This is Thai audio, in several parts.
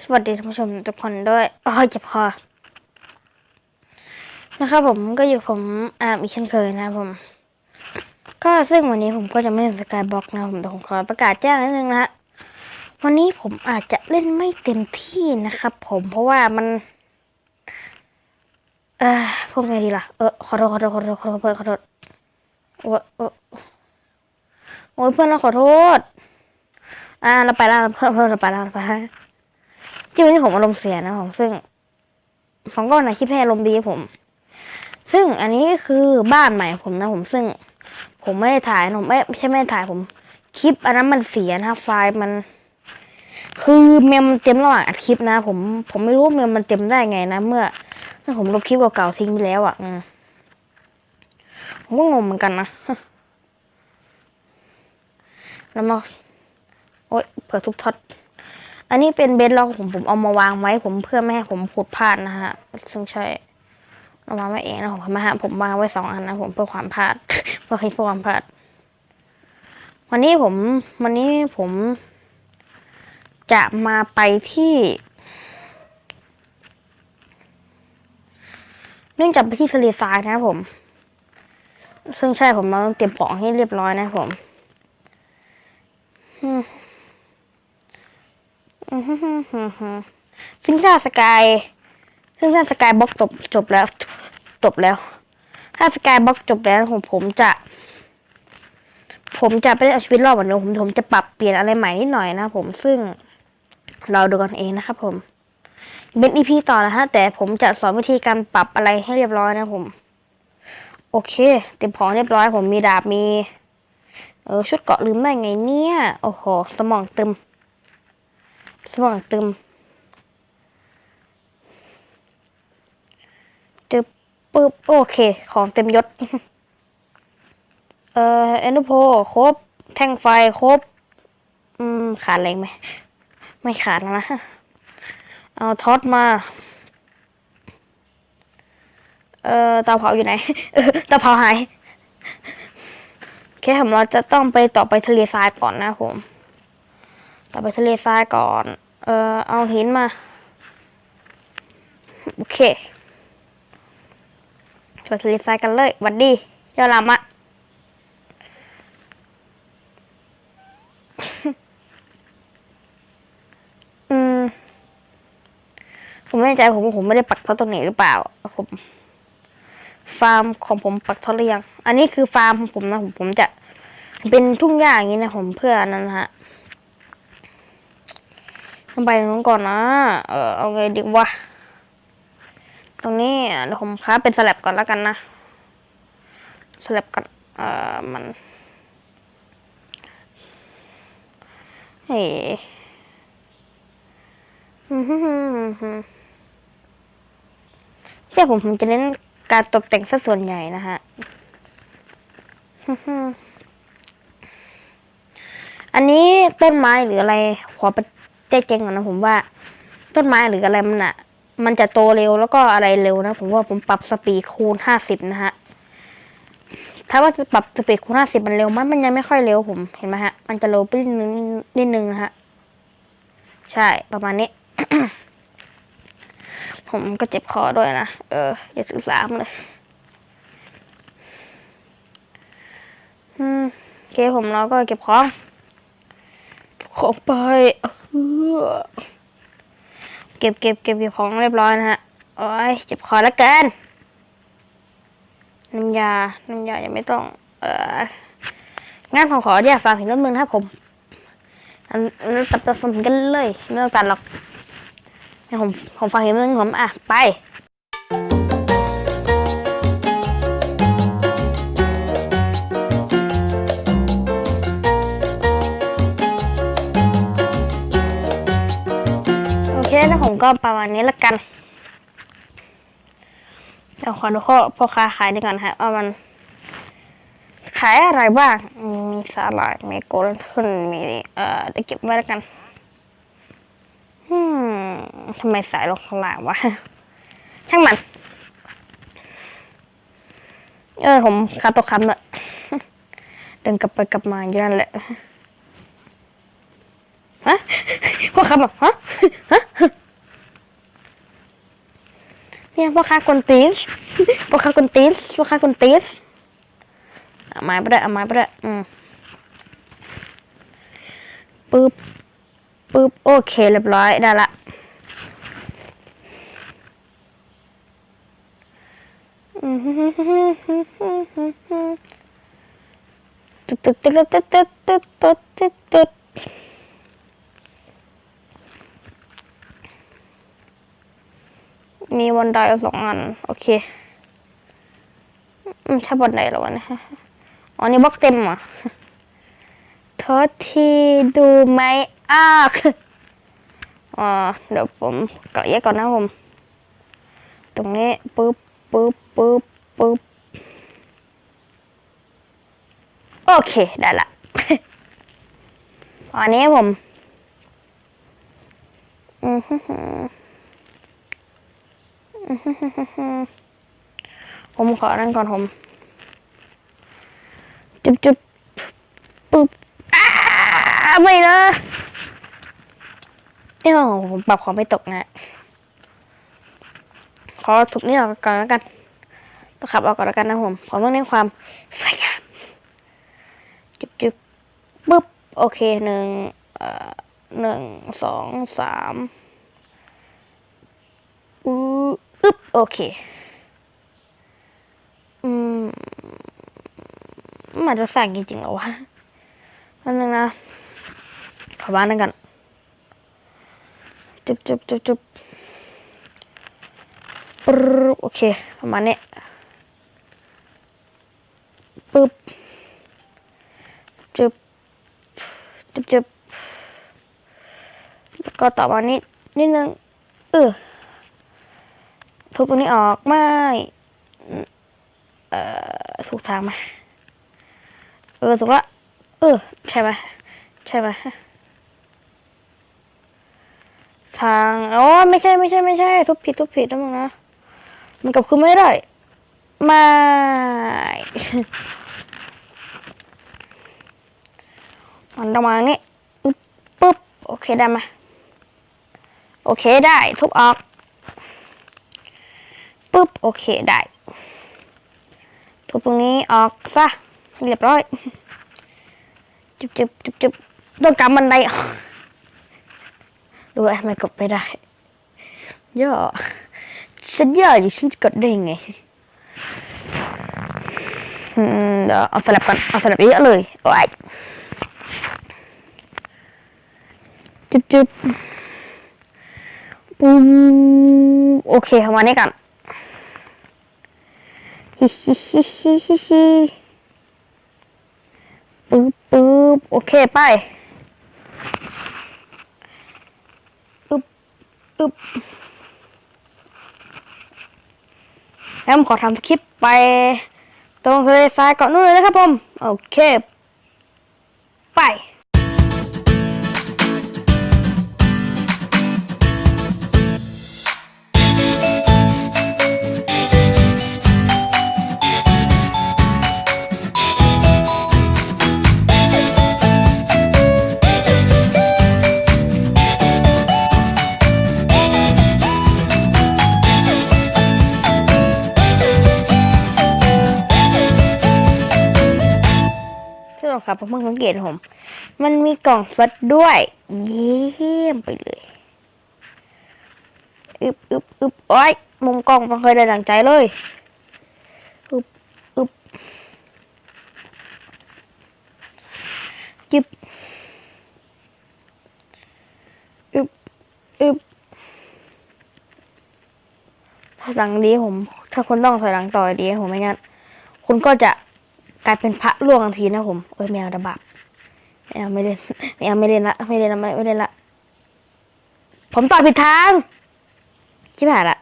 สวัสดีท่านผู้ชมทุกคนด้วยอ๋อเจ็บคอนะครับผมก็อยู่ผมอาร์มอีกเช่นเคยนะผม ก็ซึ่งวันนี้ผมก็จะไม่เล่นสกายบล็อกนะผมแต่ผมขอประกาศแจ้งนิดนึงนะวันนี้ผมอาจจะเล่นไม่เต็มที่นะครับผมเพราะว่ามัน เอ่อพูดไงดีล่ะ เออขอโทษขอโทษขอโทษขอโทษเพื่อนขอโทษโอ้ยโอ้โอ้ยเพื่อนเราขอโทษ อ่าเราไปแล้วเพื่อนเพื่อนเราไปแล้วเราไปล้ว ที่วันนี้ผมอารมณ์เสียนะผมซึ่งผมก็นะคลิปให้อารมณ์ดีผม ซึ่งอันนี้คือบ้านใหม่ผมนะผมซึ่ง ผมไม่ได้ถ่ายผมไม่ใช่ไม่ได้ถ่ายผม คลิปอันนั้นมันเสียนะไฟล์มัน คือเมมมันเต็มระหว่างอัดคลิปนะ ผมผมไม่รู้เมมมันเต็มได้ไงนะเมื่อผมลบคลิปเก่าๆทิ้งไปแล้วอะผมก็งงเหมือนกันนะแล้วมาโอ๊ยเผื่อทุกท็อต อันนี้เป็นเบสล็อกผมผมเอามาวางไว้ ผมเพื่อไม่ให้ผมผุดพลาดนะฮะซึ่งใช่เอามาไว้เองนะผมมาฮะผมวางไว้สองอันนะผมเพื่อความพลาดเพื่อให้เพื่อความพลาด วันนี้ผม วันนี้ผม จะมาไปที่เนื่องจากไปที่ทะเลทรายนะครับผม ซึ่งใช่ผมเราต้องเตรียมของให้เรียบร้อยนะผม อืม ซึ่งถ้าสกาย ซึ่งถ้าสกายบล็อกจบจบแล้ว จบแล้ว ถ้าสกายบล็อกจบแล้วผมผมจะ ผมจะไปเอาชีวิตรอดเหมือนเดิมผมผมจะปรับเปลี่ยนอะไรใหม่นิดหน่อยนะผมซึ่งเราดูกันเองนะครับผม เป็นอีพีต่อนะฮะ แต่ผมจะสอนวิธีการปรับอะไรให้เรียบร้อยนะผม โอเค เต็มของเรียบร้อย ผมมีดาบมี เออชุดเกราะลืมได้ไงเนี่ย โอ้โห สมองตึม สว่างตึมจึบปึ๊บ โอเค ของเต็มยศ เอ่อเอ็นโพครบ แท่งไฟครบ อืม ขาดอะไรไหม ไม่ขาดแล้วนะ เอาท็อตมา เอ่อเตาเผาอยู่ไหนเตาเผาหายโอเคผมเราจะต้องไปต่อไปทะเลทรายก่อนนะผม ต่อไปทะเลทรายก่อน เออเอาหินมา โอเคไปทะเลทรายกันเลยหวัดดี เจ้าลามะอืมผมไม่แน่ใจผมผมไม่ได้ปักท็อตรงไหนหรือเปล่าผมฟาร์มของผมปักท็อหรือยัง อันนี้คือฟาร์มของผมนะผมผมจะเป็นทุ่งหญ้าอย่างนี้นะผมเพื่อนนั้นนะฮะ ไปตรงนู้นก่อนนะ เออเอาไงดีวะ ตรงนี้เดี๋ยวผมค้าเป็นสลับก่อนแล้วกันนะ สลับกัน เอ่อมันเฮ้ใช่ผมผมจะเน้นการตกแต่งซะส่วนใหญ่นะฮะ อันนี้ต้นไม้หรืออะไรขอ ไปแจ้งก่อนนะผมว่า ต้นไม้หรืออะไรมันอะมันจะโตเร็วแล้วก็อะไรเร็วนะ ผมว่าผมปรับสปีดคูณห้าสิบนะฮะถ้าว่าจะปรับสปีดคูณห้าสิบมันเร็วมันมันยังไม่ค่อยเร็วผมเห็นไหมฮะ มันจะเร็วไปนิดนึงนิดนึงนะฮะ ใช่ประมาณนี้ ผมก็เจ็บคอด้วยนะ เอออย่าสื่อสามเลยอืมโอเคผมเราก็เก็บของ ของไปเก็บเก็บเก็บเก็บของเรียบร้อยนะฮะ โอ้ยเจ็บคอแล้วเกันน้ำยา น้ำยายังไม่ต้อง เอองั้นผมขออนุญาตฟังถึงน้ำมือนะครับผมอันอันนั้นตัดตัดสมกันเลย ไม่ต้องตัดหรอกผมผมฟังถึงน้ำมือผมอะ ไป ก็ประมาณนี้ละกันเดี๋ยวขอดูข้อพ่อค้าขายดีก่อนฮะว่ามัน ขายอะไรบ้างมีสาหร่ายมีโกลเด้นมีเอ่อเดี๋ยวเก็บไว้ล้วกันอืมทำไมสายลงข้างล่างวะช่างมัน เออผมคาตกคำเลยเดินกลับไปกลับมาอยู่นั่นแหละฮะพวกคำแบบฮะฮะ เนี่ยพ่อค้ากวนตีสพ่อค้ากวนตีสพ่อค้ากวนตีสเอาไม้ไปด้วยเอาไม้ไปด้วยอืมปึ๊บปึ๊บโอเคเรียบร้อยได้ละอืมตึ๊ดตึ๊ดตึ๊ดตึ๊ดตึ๊ดตึ๊ดตึ๊ดตึ๊ดตึ๊ด มีบันไดสองอัน โอเคไม่ใช่บันไดหรอวะนี่ยอ๋อนี่บล็อกเต็มอะโทษทีดูไหมอ้ากอ่าเดี๋ยวผมกะแยกก่อนนะผม ตรงนี้ปึ๊บปึ๊บปึ๊บปึ๊บโอเคได้ละอันนี้ผม อือหือฮึฮึฮึฮึ ผมขอนั่นก่อนผม จุ๊บจุ๊บปึ๊บไม่นะเนี่ยผมปรับความไม่ตกนะ ขอทุบนี่ออกก่อนแล้วกันต้องขับออกก่อนแล้วกันนะผมผมต้องเน้นความสวยงามจุ๊บจุ๊บปึ๊บ โอเคหนึ่งเอ่อหนึ่งสองสามอืออึ๊บ โอเค อืมมันจะสั่งจริงๆเหรอวะอันนึงนะ ขอบ้านนั่นกัน จุ๊บจุ๊บจุ๊บจุ๊บปึ๊บโอเค ประมาณนี้ ปึ๊บจึบจึบจึบแล้วก็ต่อมานิดนิดนึง เออ ทุบตรงนี้ออกไม่เอ่อถูกทางไหมเออถูกละเออใช่ไหมใช่ไหมทางอ๋อไม่ใช่ไม่ใช่ไม่ใช่ ทุบผิดทุบผิดนะมึงนะมันกลับคืนไม่ได้ไม่มันต้องมาอย่างนี้ปุ๊บโอเคได้ไหมโอเคได้ทุบออก ปุ๊บโอเคได้ทุบตรงนี้ออกซะเรียบร้อย จุบจุบจุบจุบต้องกำบันไดดูไอ้ไม่กดไม่ได้ย่อฉันย่ออยู่ฉันจะกดได้ยังไงอืมเดี๋ยวเอาสลับกันเอาสลับเยอะเลยโอ้ยจุบจุบปุ้มโอเคประมาณนี้กัน ปึ๊บปึ๊บโอเค ไปอึ๊บอึ๊บแล้วผมขอทำคลิปไป ตรงทะเลทรายเกาะนู่นเลยนะครับผม โอเค ไป ที่สำคัญผมเพิ่งสังเกตผม มันมีกล่องฟดด้วย เยี่ยมไปเลยอึบอึบอึบโอ้ยมุมกล้องมันเคยได้ดังใจเลยอึบอึบจึบอึบอึบถ้าหลังดีผม ถ้าคุณต้องถอยหลังต่อดีผมไม่งั้น คุณก็จะายเป็นพระล่วงทันทีนะผมเอ้ยแมวระบาดไม่เอาไม่เล่นไม่เอาไม่เล่นละไม่เล่นละไม่เล่นละผมต่อผิดทางคิดผ่านละ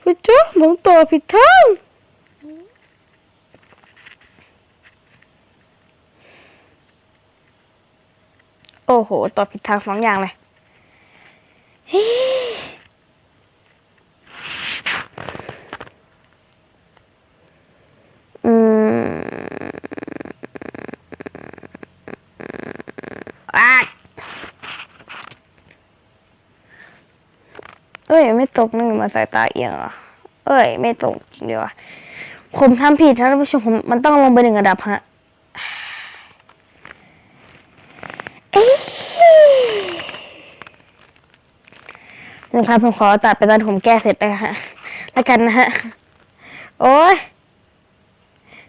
พี่จ๊ะผมต่อผิดทางโอ้โหต่อผิดทางสองอย่างเลยเฮ้อืมอะ ตกนึงมาสายตาเอียงเหรอเอ้ย ไม่ตกจริงดีวอะผมทำผิดท่านผู้ชมผมมันต้องลงไปหนึ่งระดับฮะเอ๊ะนะครับผมขอตัดไปตอนผมแก้เสร็จไปฮะ แล้วกันนะฮะ โอ้ย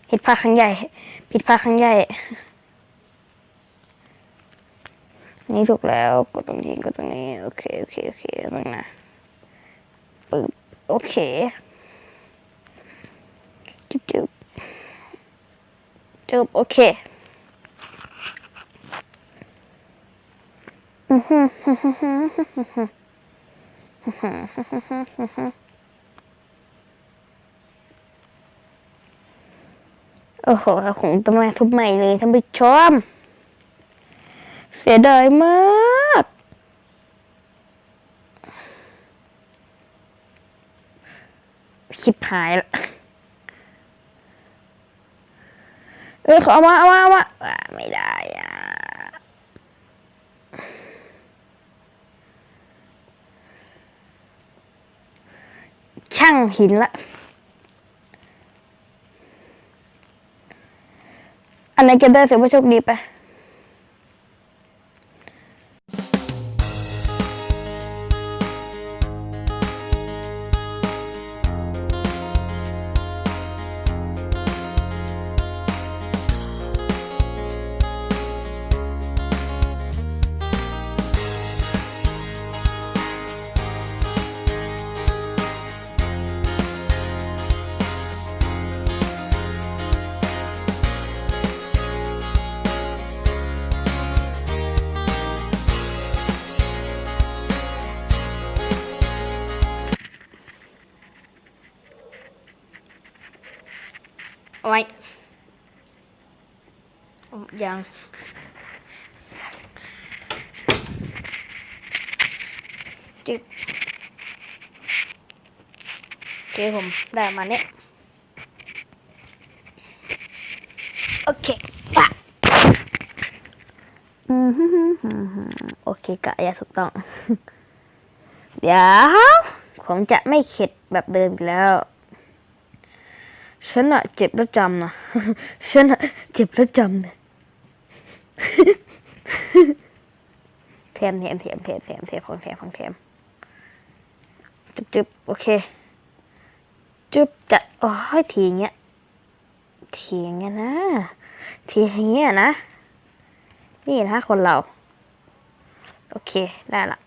ผิดพลาดครั้งใหญ่ ผิดพลาดครั้งใหญ่ นี่ถูกแล้ว กดตรงนี้กดตรงนี้ โอเค โอเค โอเคตรงนะ ปึ๊บโอเคจุ๊บจุ๊บจุ๊บโอเคอือฮึฮึฮึฮึฮึฮึฮึฮึฮึฮึโอ้โหของต้นไม้ทุบใหม่เลยท่านผู้ชม เสียดายมาก คิด หายละเออขอเอามาเอามาเอามาอะไม่ได้อะช่างหินละ อันไหนเก็บได้เสียว่าโชคดีไป ยังจึ๊กโอเคผมได้มาเนี่ยโอเคปะอืมฮึ่มฮึ่มฮึ่มฮึโอเคกะยาถูกต้อง เดี๋ยวผมจะไม่เข็ดแบบเดิมอีกแล้ว ฉันอะเจ็บแล้วจำนะ ฉันอะเจ็บแล้วจำนะ เทมเทมเทมเทมเทมเทมของเทมของเทมจุบจุบโอเค จุบจะโอ้ยทีเงี้ยทีเงี้ยนะทีเงี้ยนะ นี่นะคนเรา โอเค ได้ละ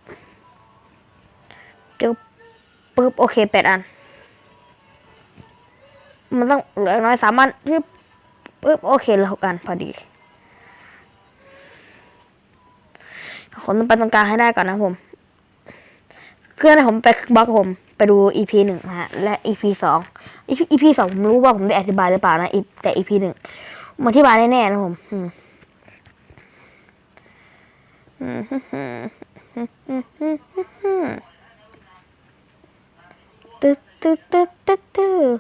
จุบปึ๊บโอเคแปดอัน มันต้องเหลือน้อยสามอันปึ๊บปึ๊บโอเคเหลือหกอันพอดี ผมต้องไปตรงกลางให้ได้ก่อนนะผม เพื่อนผมไปบล็อกผมไปดู EP หนึ่งฮะ และ EP สอง EP สองผมรู้ว่าผมได้อธิบายหรือเปล่านะแต่ EP หนึ่งผมอธิบายแน่ๆนะผมอืมอืมฮึ่มฮึ่มฮึ่มฮึ่มฮึ่มฮึ่มตึ๊ดตึ๊ดตึ๊ดตึ๊ดตึ๊ด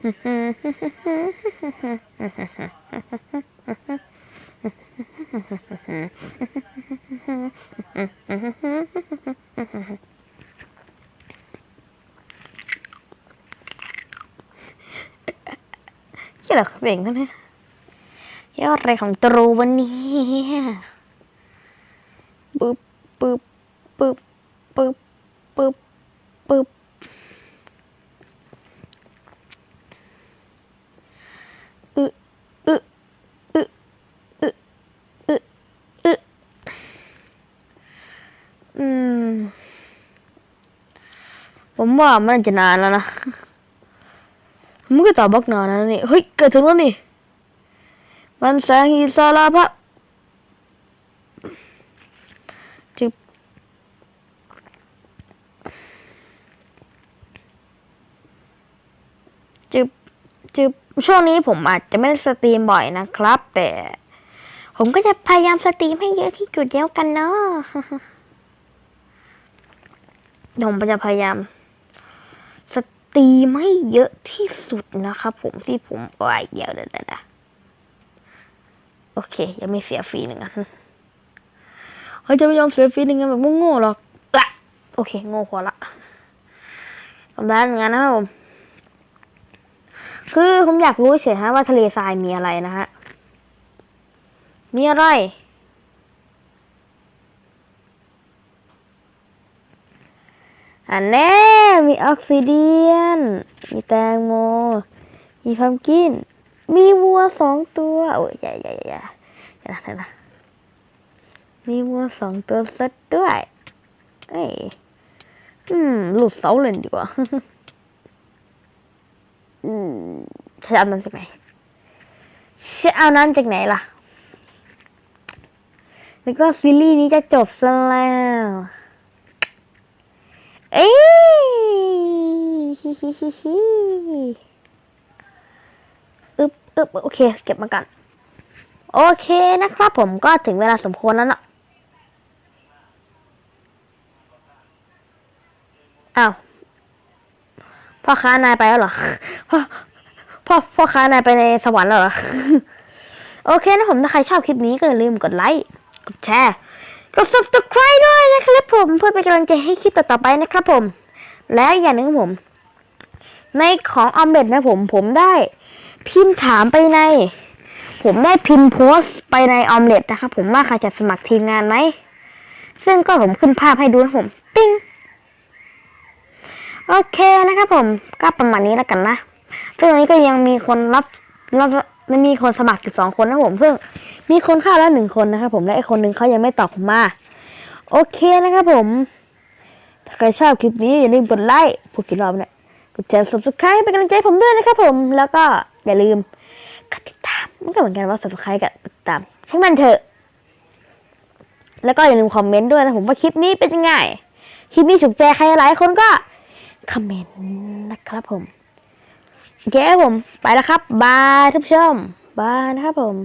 ที่เราเบ่งกันนะยอดอะไรของตรูวันนี้ปึ๊บปึ๊บปึ๊บปึ๊บปึ๊บปึ๊บอึอึอึอึอึอึ อืม ผมว่ามันจะนานแล้วนะมันก็ต่อบล็อกนานแล้วนี่ เฮ้ย เกิดถึงแล้วนี่ มันแสงอิสระภะจึบจึบจึบช่วงนี้ผมอาจจะไม่ได้สตรีมบ่อยนะครับ แต่ ผมก็จะพยายามสตรีมให้เยอะที่สุดแล้วกันเนาะ ผมจะพยายาม สตรีมให้เยอะที่สุดนะครับผมที่ผมโอ้ยเดี๋ยวเดียวเดี๋ยวเดี๋ยวโอเค ยังไม่เสียฟรีหนึ่งอันเฮ้ยจะไม่ยอมเสียฟรีหนึ่งอันแบบโง่หรอกะโอเค โง่พอละทำได้เหมือนกันนะครับผมคือผมอยากรู้เฉยฮะว่าทะเลทรายมีอะไรนะฮะ มีอะไร อันแน่มีออกซิเดียน มีแตงโม มีพัมกิน มีวัวสองตัว โอ้ยอย่าอย่าอย่าอย่นะนะมีวัวสองตัวซะด้วย เอ้ย อืม หลุดเสาเลยดีกว่า อืมจะเอานั้นจากไหนจะเอานั้นจากไหนล่ะ แล้วก็ซีรีส์นี้จะจบซะแล้ว เอ้ยฮิฮิฮิฮิอึบอึบโอเค เก็บมากัน โอเคนะครับผมก็ถึงเวลาสมควรแล้วนะอ้าวพ่อค้านายไปแล้วเหรอพ่อพ่อพ่อค้านายไปในสวรรค์แล้วเหรอ โอเคนะผมถ้าใครชอบคลิปนี้ก็อย่าลืมกดไลค์ กดแชร์ กด subscribe ด้วยนะครับผมเพื่อเป็นกำลังใจให้คลิปต่อๆไปนะครับผม และอย่างหนึ่งผม ในของออมเล็ตนะผมผมได้ พิมพ์ถามไปใน ผมได้พิมพ์โพสต์ไปในออมเล็ตนะครับผมว่าใครจะสมัครทีมงานไหมซึ่งก็ผมขึ้นภาพให้ดูนะผม ปิ้งโอเคนะครับผมก็ประมาณนี้แล้วกันนะซึ่งตอนนี้ก็ยังมีคนรับรับมันมีคนสมัครอยู่สองคนนะผม ซึ่ง มีคนเข้าแล้วหนึ่งคนนะครับผมและไอคนหนึ่งเขายังไม่ตอบผมมา โอเคนะครับผม ถ้าใครชอบคลิปนี้อย่าลืมกดไลค์พูดกี่รอบเนี่ยกดแชร์ subscribe เป็นกำลังใจผมด้วยนะครับผม แล้วก็อย่าลืมกดติดตามมันก็เหมือนกันว่า subscribe กับติดตามช่างมันเถอะ แล้วก็อย่าลืมคอมเมนต์ด้วยนะผมว่าคลิปนี้เป็นยังไงคลิปนี้ถูกใจใครหลายคนก็คอมเมนต์นะครับผมโอเคผมไปแล้วครับบายทุกผู้ชมบายนะครับผม